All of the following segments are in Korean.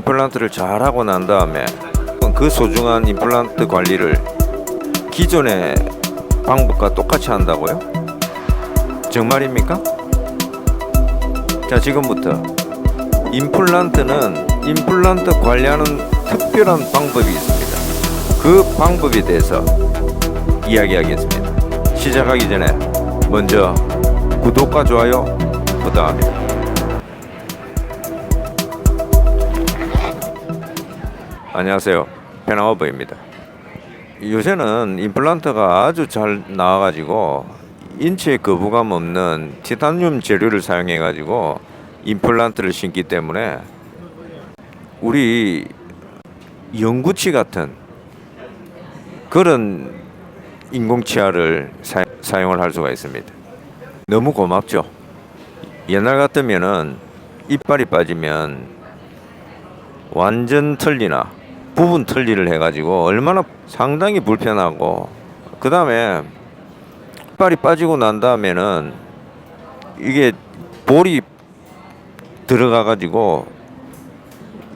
임플란트를 잘 하고 난 다음에 그 소중한 임플란트 관리를 기존의 방법과 똑같이 한다고요? 정말입니까? 자 지금부터 임플란트는 임플란트 관리하는 특별한 방법이 있습니다. 그 방법에 대해서 이야기하겠습니다. 시작하기 전에 먼저 구독과 좋아요 부탁합니다. 안녕하세요. 페나워버입니다. 요새는 임플란트가 아주 잘 나와가지고 인체에 거부감 없는 티타늄 재료를 사용해가지고 임플란트를 신기 때문에 우리 영구치 같은 그런 인공치아를 사, 사용을 할 수가 있습니다. 너무 고맙죠. 옛날 같으면은 이빨이 빠지면 완전 털리나 부분 털리를 해가지고 얼마나 상당히 불편하고 그 다음에 이빨이 빠지고 난 다음에는 이게 볼이 들어가가지고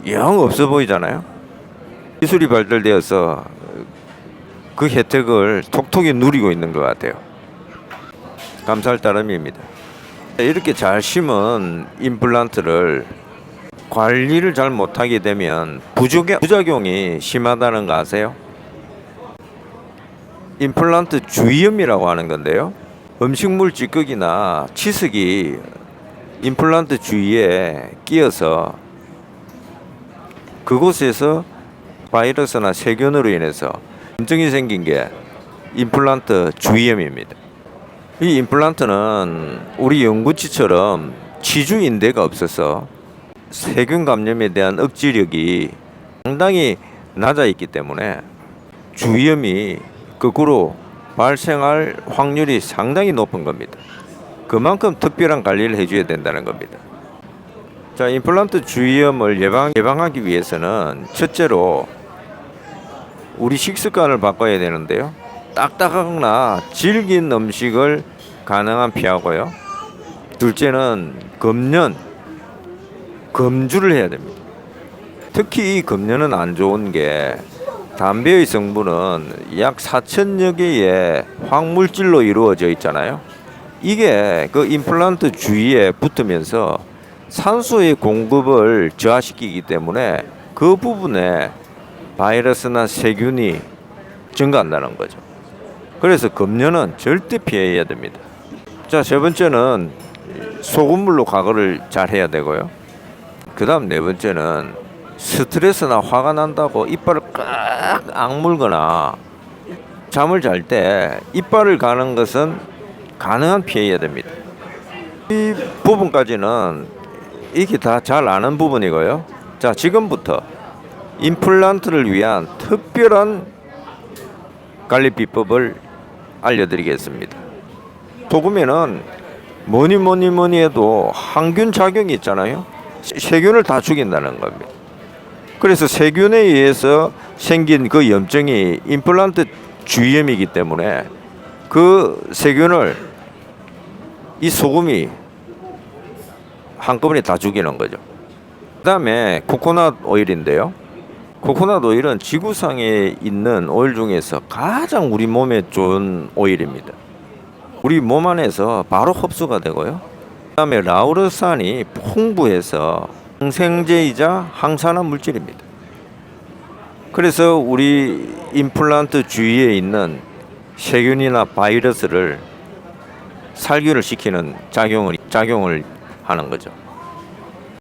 영 없어 보이잖아요. 기술이 발달되어서 그 혜택을 톡톡히 누리고 있는 것 같아요. 감사할 따름입니다. 이렇게 잘 심은 임플란트를 관리를 잘 못하게 되면 부작용, 부작용이 심하다는 거 아세요? 임플란트 주위염이라고 하는 건데요. 음식물 찌꺼기나 치석이 임플란트 주위에 끼어서 그곳에서 바이러스나 세균으로 인해서 염증이 생긴 게 임플란트 주위염입니다. 이 임플란트는 우리 영구치처럼 치주 인대가 없어서 세균 감염에 대한 억지력이 상당히 낮아 있기 때문에 주위염이 거꾸로 발생할 확률이 상당히 높은 겁니다. 그만큼 특별한 관리를 해줘야 된다는 겁니다. 자, 임플란트 주위염을 예방, 예방하기 위해서는 첫째로 우리 식습관을 바꿔야 되는데요. 딱딱하거나 질긴 음식을 가능한 피하고요. 둘째는 금연, 금주를 해야 됩니다. 특히 이 금연은 안 좋은 게 담배의 성분은 약 4천여 개의 황물질로 이루어져 있잖아요. 이게 그 임플란트 주위에 붙으면서 산소의 공급을 저하시키기 때문에 그 부분에 바이러스나 세균이 증가한다는 거죠. 그래서 금연은 절대 피해야 됩니다. 자, 세 번째는 소금물로 과거를 잘 해야 되고요. 그 다음 네 번째는 스트레스나 화가 난다고 이빨을 꽉 악물거나 잠을 잘 때 이빨을 가는 것은 가능한 피해야 됩니다. 이 부분까지는 이게 다 잘 아는 부분이고요. 자, 지금부터 임플란트를 위한 특별한 관리 비법을 알려드리겠습니다. 소금에는 뭐니 뭐니 뭐니 해도 항균 작용이 있잖아요. 세- 세균을 다 죽인다는 겁니다. 그래서 세균에 의해서 생긴 그 염증이 임플란트 주위염이기 때문에 그 세균을 이 소금이 한꺼번에 다 죽이는 거죠. 그다음에 코코넛 오일인데요. 코코넛 오일은 지구상에 있는 오일 중에서 가장 우리 몸에 좋은 오일입니다. 우리 몸 안에서 바로 흡수가 되고요. 그다음에 라우르산이 풍부해서 항생제이자 항산화 물질입니다. 그래서 우리 임플란트 주위에 있는 세균이나 바이러스를 살균을 시키는 작용을 작용을 하는 거죠.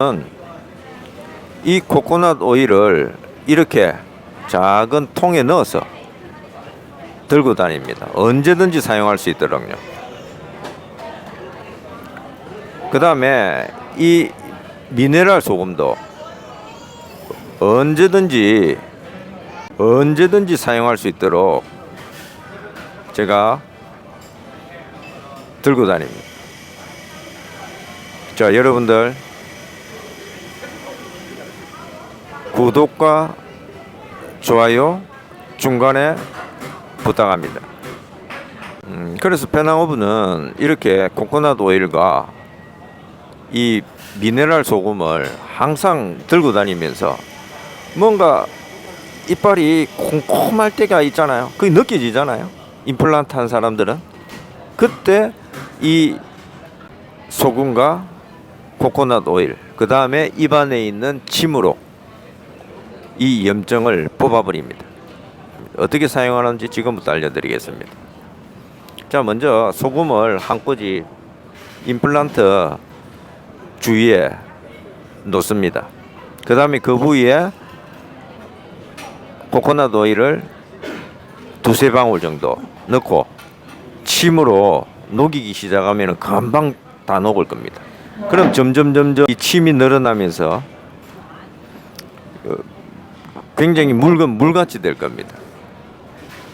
은이 코코넛 오일을 이렇게 작은 통에 넣어서 들고 다닙니다. 언제든지 사용할 수 있도록요. 그 다음에 이 미네랄 소금도 언제든지 언제든지 사용할 수 있도록 제가 들고 다닙니다. 자, 여러분들 구독과 좋아요 중간에 부탁합니다. 음, 그래서 페낭오브는 이렇게 코코넛 오일과 이 미네랄 소금을 항상 들고 다니면서 뭔가 이빨이 콩콩할 때가 있잖아요. 그게 느껴지잖아요. 임플란트 한 사람들은 그때 이 소금과 코코넛 오일 그 다음에 입안에 있는 침으로 이 염증을 뽑아버립니다. 어떻게 사용하는지 지금부터 알려드리겠습니다. 자 먼저 소금을 한 꼬지 임플란트 주위에 놓습니다. 그 다음에 그 부위에 코코넛 오일을 두세 방울 정도 넣고 침으로 녹이기 시작하면 금방 다 녹을 겁니다. 그럼 점점 점점 이 침이 늘어나면서 어, 굉장히 묽은 물같이 될 겁니다.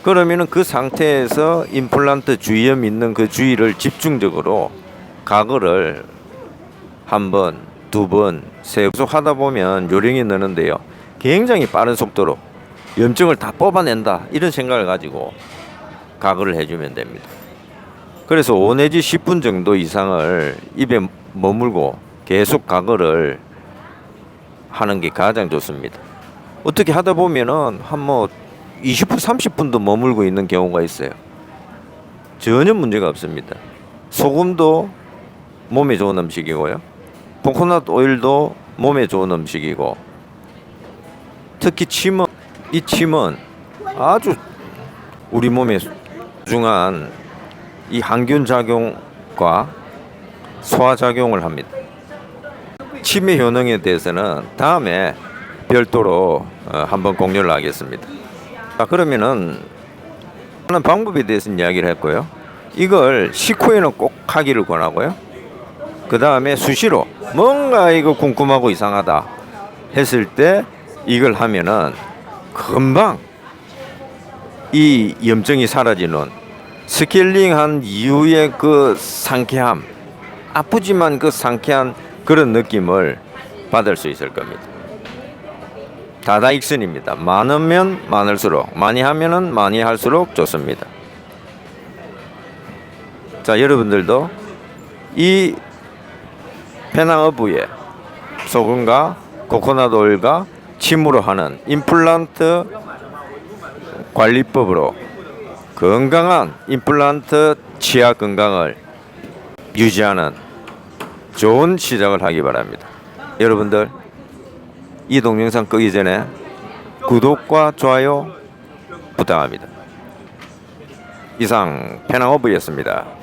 그러면은 그 상태에서 임플란트 주위염 있는 그 주위를 집중적으로 가글을 한 번, 두 번, 세 번 하다 보면 요령이 느는데요. 굉장히 빠른 속도로 염증을 다 뽑아낸다 이런 생각을 가지고 가글을 해주면 됩니다. 그래서 5 내지 10분 정도 이상을 입에 머물고 계속 가글을 하는 게 가장 좋습니다. 어떻게 하다 보면은 한 뭐 20분, 30분도 머물고 있는 경우가 있어요. 전혀 문제가 없습니다. 소금도 몸에 좋은 음식이고요. 코코넛 오일도 몸에 좋은 음식이고 특히 침은 이 침은 아주 우리 몸에 중한 이 항균 작용과 소화 작용을 합니다. 침의 효능에 대해서는 다음에 별도로 어, 한번 공유를 하겠습니다. 자 그러면은 하는 방법에 대해서 이야기를 했고요. 이걸 식후에는 꼭 하기를 권하고요. 그 다음에 수시로 뭔가 이거 궁금하고 이상하다 했을 때 이걸 하면은 금방 이 염증이 사라지는 스케일링한 이후의 그 상쾌함 아프지만 그 상쾌한 그런 느낌을 받을 수 있을 겁니다. 다다익선입니다. 많으면 많을수록 많이 하면은 많이 할수록 좋습니다. 자 여러분들도 이 페낭어부에 소금과 코코넛 오일과 침으로 하는 임플란트 관리법으로 건강한 임플란트 치아 건강을 유지하는 좋은 시작을 하기 바랍니다. 여러분들 이 동영상 끄기 전에 구독과 좋아요 부탁합니다. 이상 페낭어부였습니다.